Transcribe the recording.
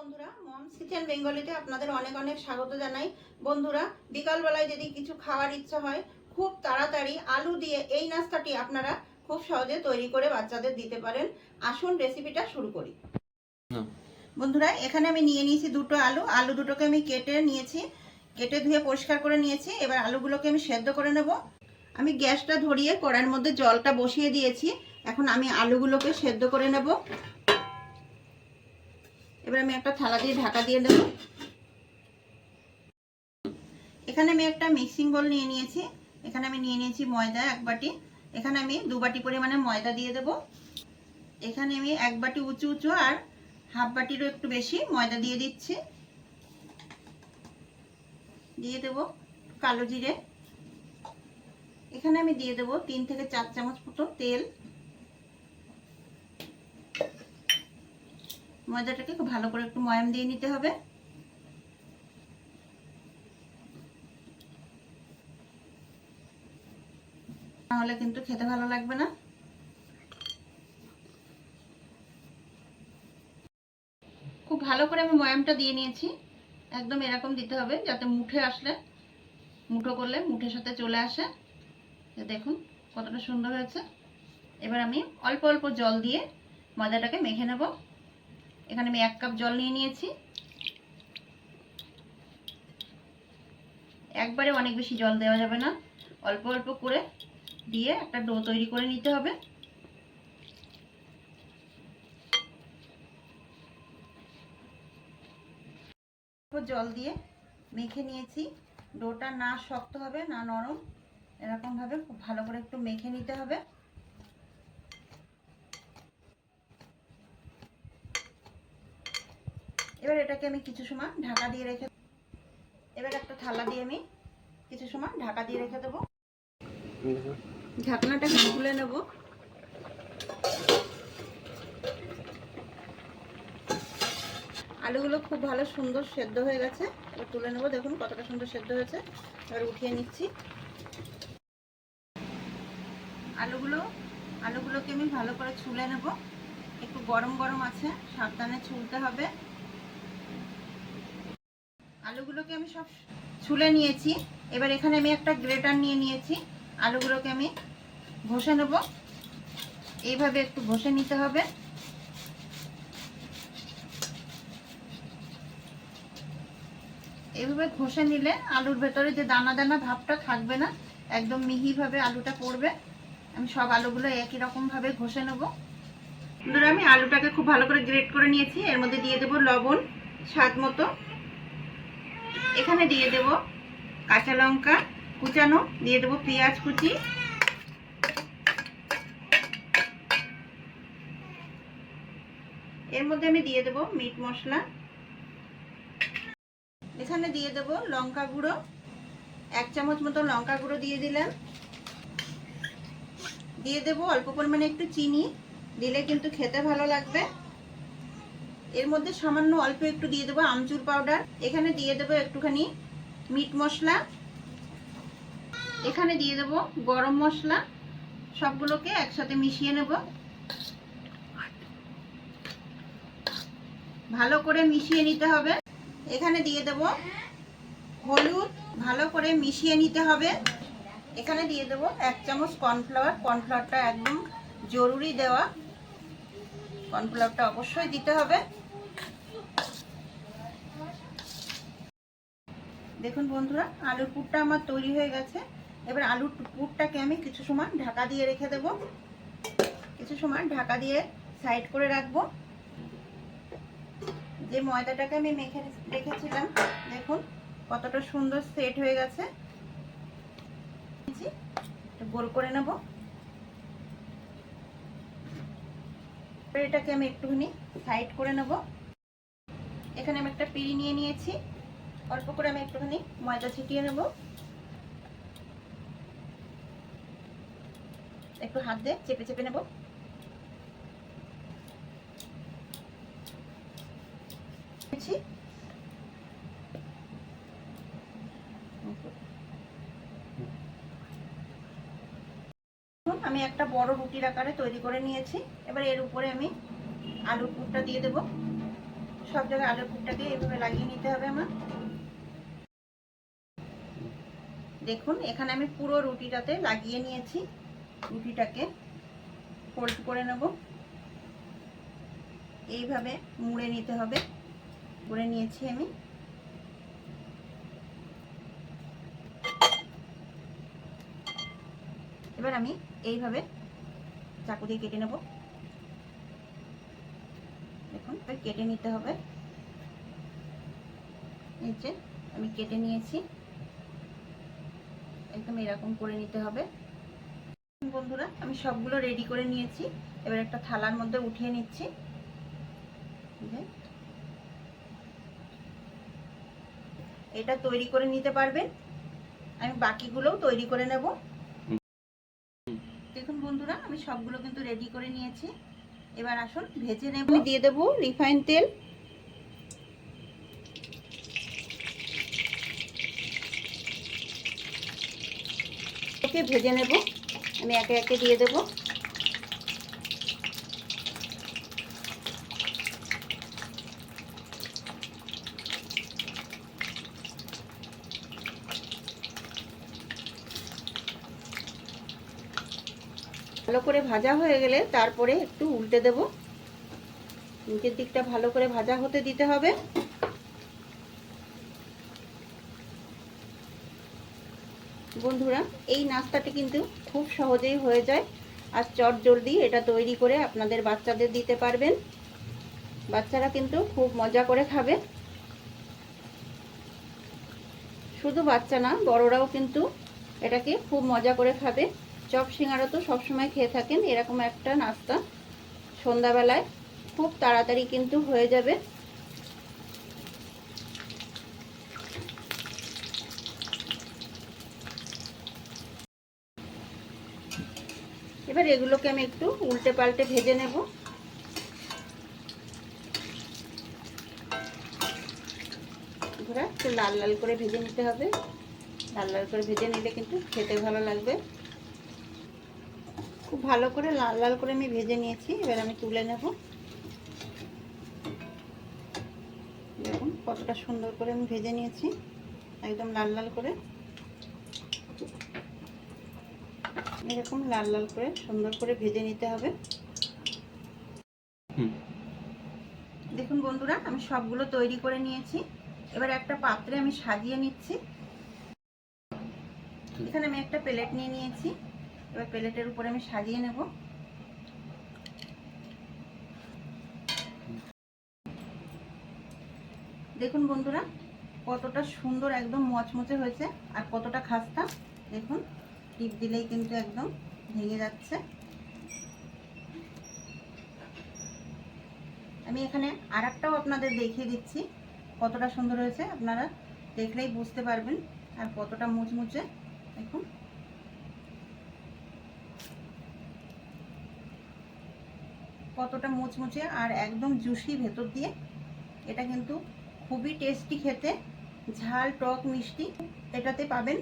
বন্ধুরা moms kitchen বেঙ্গলিতে আপনাদের অনেক অনেক স্বাগত জানাই। বন্ধুরা বিকালবেলায় যদি কিছু খাওয়ার ইচ্ছা হয় খুব তাড়াতাড়ি আলু দিয়ে এই নাস্তাটি আপনারা খুব সহজে তৈরি করে বাচ্চাদের দিতে পারেন। আসুন রেসিপিটা শুরু করি। বন্ধুরা এখানে আমি নিয়ে নিয়েছি দুটো আলু। আলু দুটোকে আমি কেটে নিয়েছি কেটে ধুয়ে পরিষ্কার করে নিয়েছি। এবার আলুগুলোকে আমি সেদ্ধ করে নেব। আমি গ্যাসটা ধরিয়ে কড়াইয়ের মধ্যে জলটা বসিয়ে দিয়েছি। এখন আমি আলুগুলোকে সেদ্ধ করে নেব। এবার আমি একটা থালা দিয়ে ঢাকা দিয়ে দেব। এখানে আমি একটা মিক্সিং বল নিয়ে নিয়েছি। এখানে আমি নিয়ে নিয়েছি ময়দা এক বাটি। এখানে আমি দু বাটি পরিমাণে ময়দা দিয়ে দেব। এখানে আমি এক বাটি উঁচু উঁচু আর হাফ বাটিরও একটু বেশি ময়দা দিয়ে দিচ্ছি। দিয়ে দেব কালো জিরে। এখানে আমি দিয়ে দেব তিন থেকে চার চামচ মতো তেল। ময়দাটাকে খুব ভালো করে একটু ময়াম দিয়ে নিতে হবে। নাহলে কিন্তু খেতে ভালো লাগবে না। খুব ভালো করে আমি ময়ামটা দিয়ে নিয়েছি। একদম এরকম দিতে হবে যাতে মুঠে আসলে। মুঠো করলে মুঠের সাথে চলে আসে। দেখুন কতটা সুন্দর হয়েছে। এবার আমি অল্প অল্প জল দিয়ে ময়দাটাকে মেখে নেব। এখানে আমি এক কাপ জল নিয়ে নিয়েছি। একবারে অনেক বেশি জল দেওয়া যাবে না। অল্প অল্প করে দিয়ে একটা ডো তৈরি করে নিতে হবে। জল দিয়ে মেখে নিয়েছি। ডোটা না শক্ত হবে, না নরম। এরকমভাবে খুব ভালো করে একটু মেখে নিতে হবে। এবার এটাকে আমি কিছু সময় ঢাকা দিয়ে রেখে এবার একটা থালা দিয়ে আমি কিছু সময় ঢাকা দিয়ে রেখে দেবো। ঢাকনাটা খুলে নেব। আলুগুলো খুব ভালো সুন্দর সেদ্ধ হয়ে গেছে। এবার তুলে নেব, দেখুন কতটা সুন্দর সেদ্ধ হয়েছে। এবার উঠিয়ে নিচ্ছি। আলুগুলো, আলুগুলোকে আমি ভালো করে ছুলে নেব। একটু গরম গরম আছে, সাবধানে ছুলতে হবে। আলুগুলোকে আমি সব ছুলে নিয়েছি। এবার এখানে আমি একটা গ্রেটার নিয়ে নিয়েছি। আলুগুলোকে আমি ঘষে নেব। এইভাবে একটু ঘষে নিতে হবে। এভাবে ঘষে নিলে আলুর ভেতরে যে দানা দানা ভাবটা থাকবে না, একদম মিহিভাবে আলুটা পড়বে। আমি সব আলুগুলো একই রকমভাবে ঘষে নেব। ধরো আমি আলুটাকে খুব ভালো করে গ্রেট করে নিয়েছি। এর মধ্যে দিয়ে দেবো লবণ, স্বাদ মতো। এখানে দিয়ে দেব কাঁচা লঙ্কা কুচানো, দিয়ে দেবো পেঁয়াজ কুচি। এর মধ্যে আমি দিয়ে দেব মিট মশলা। এখানে দিয়ে দেব লঙ্কা গুঁড়ো। এক চামচ মতো লঙ্কা গুঁড়ো দিয়ে দিলাম। দিয়ে দেব অল্প পরিমাণে একটু চিনি, দিলে কিন্তু খেতে ভালো লাগবে। এর মধ্যে সামান্য অল্প একটু দিয়ে দেবো আমচুর পাউডার। এখানে দিয়ে দেবো একটুখানি মিট মশলা। এখানে দিয়ে দেবো গরম মশলা। সবগুলোকে একসাথে মিশিয়ে নেব। ভালো করে মিশিয়ে নিতে হবে। এখানে দিয়ে দেব হলুদ, ভালো করে মিশিয়ে নিতে হবে। এখানে দিয়ে দেবো এক চামচ কর্নফ্লাওয়ার। কর্নফ্লাওয়ারটা একদম জরুরি দেওয়া। কর্নফ্লাওয়ারটা অবশ্যই দিতে হবে। দেখুন বন্ধুরা, আলুর পুরটা আমার তৈরি হয়ে গেছে। এবার আলুর পুরটাকে আমি কিছু সময় ঢাকা দিয়ে রেখে দেব। কিছু সময় ঢাকা দিয়ে সাইড করে রাখব। যে ময়দাটাকে আমি মেখে রেখেছিলাম, দেখুন কতটা সুন্দর সেট হয়ে গেছে। গোল করে নেব। এটাকে আমি একটুখানি সাইড করে নেব। এখানে আমি একটা পিড়ি নিয়ে নিয়েছি। অল্প করে আমি একটুখানি ময়দা ছিটিয়ে নেব। একটু হাত দিয়ে চেপে চেপে নেব। আমি একটা বড় রুটির আকারে তৈরি করে নিয়েছি। এবার এর উপরে আমি আলুর পুরটা দিয়ে দেব। সব জায়গায় আলুর পুরটাকে এইভাবে লাগিয়ে নিতে হবে আমার। দেখুন, এখানে আমি পুরো রুটিটাতে লাগিয়ে নিয়েছি। রুটিটাকে ফোল্ড করে নেব। এইভাবে মুড়ে নিতে হবে। করে নিয়েছি আমি। এবার আমি এইভাবে চাকু দিয়ে কেটে নেব। দেখুন কেটে নিতে হবে। যে, আমি কেটে নিয়েছি। একদম এরকম করে নিতে হবে। বন্ধুরা, আমি সবগুলো রেডি করে নিয়েছি। এবার একটা থালার মধ্যে উঠিয়ে নিচ্ছি। এটা তৈরি করে নিতে পারবেন। আমি বাকিগুলোও তৈরি করে নেব। দেখুন বন্ধুরা, আমি সবগুলো কিন্তু রেডি করে নিয়েছি। এবার আসুন, ভেজে নেব। দিয়ে দেবো রিফাইন তেল। ওকে ভেজে নেব। আমি একে একে দিয়ে দেব। ভালো করে ভাজা হয়ে গেলে তারপরে একটু উল্টে দেব। নিচের দিকটা ভালো করে ভাজা হতে দিতে হবে। বন্ধুরা, এই নাস্তাটি কিন্তু খুব সহজেই হয়ে যায়। আর চট জলদি এটা তৈরি করে আপনাদের বাচ্চাদের দিতে পারবেন। বাচ্চারা কিন্তু খুব মজা করে খাবে। শুধু বাচ্চা না, বড়রাও কিন্তু এটাকে খুব মজা করে খাবে। চপ সিঙ্গারা তো সবসময় খেয়ে থাকেন, এরকম একটা নাস্তা সন্ধ্যাবেলায় খুব তাড়াতাড়ি কিন্তু হয়ে যাবে। এবার এগুলোকে আমি একটু উল্টে পাল্টে ভেজে নেব। ঘোরা একটু লাল লাল করে ভেজে নিতে হবে। লাল লাল করে ভেজে নিলে কিন্তু খেতে ভালো লাগবে। খুব ভালো করে লাল লাল করে আমি ভেজে নিয়েছি, এবার আমি তুলে নেব। দেখুন কতটা সুন্দর করে আমি ভেজে নিয়েছি, একদম লাল লাল করে। এরকম লাল লাল করে সুন্দর করে ভেজে নিতে হবে। দেখুন বন্ধুরা আমি সবগুলো তৈরি করে নিয়েছি। এবার একটা পাত্রে আমি সাজিয়ে নিচ্ছি। এখানে আমি একটা প্লেট নিয়ে নিয়েছি। এবার প্লেটের উপরে আমি সাজিয়ে নেব। দেখুন বন্ধুরা কতটা সুন্দর একদম মচমচে হয়েছে আর কতটা খাস্তা। দেখুন। টিপ দিলেই কিন্তু একদম ভেঙে যাচ্ছে। আমি এখানে আর একটাও আপনাদের দেখিয়ে দিচ্ছি, কতটা সুন্দর হয়েছে, আপনারা দেখলেই বুঝতে পারবেন, আর কতটা মুচমুচে। দেখুন। কতটা মুচমুচে আর একদম জুসি ভেতর দিয়ে। এটা কিন্তু খুবই টেস্টি খেতে, ঝাল, টক, মিষ্টি, এটাতে পাবেন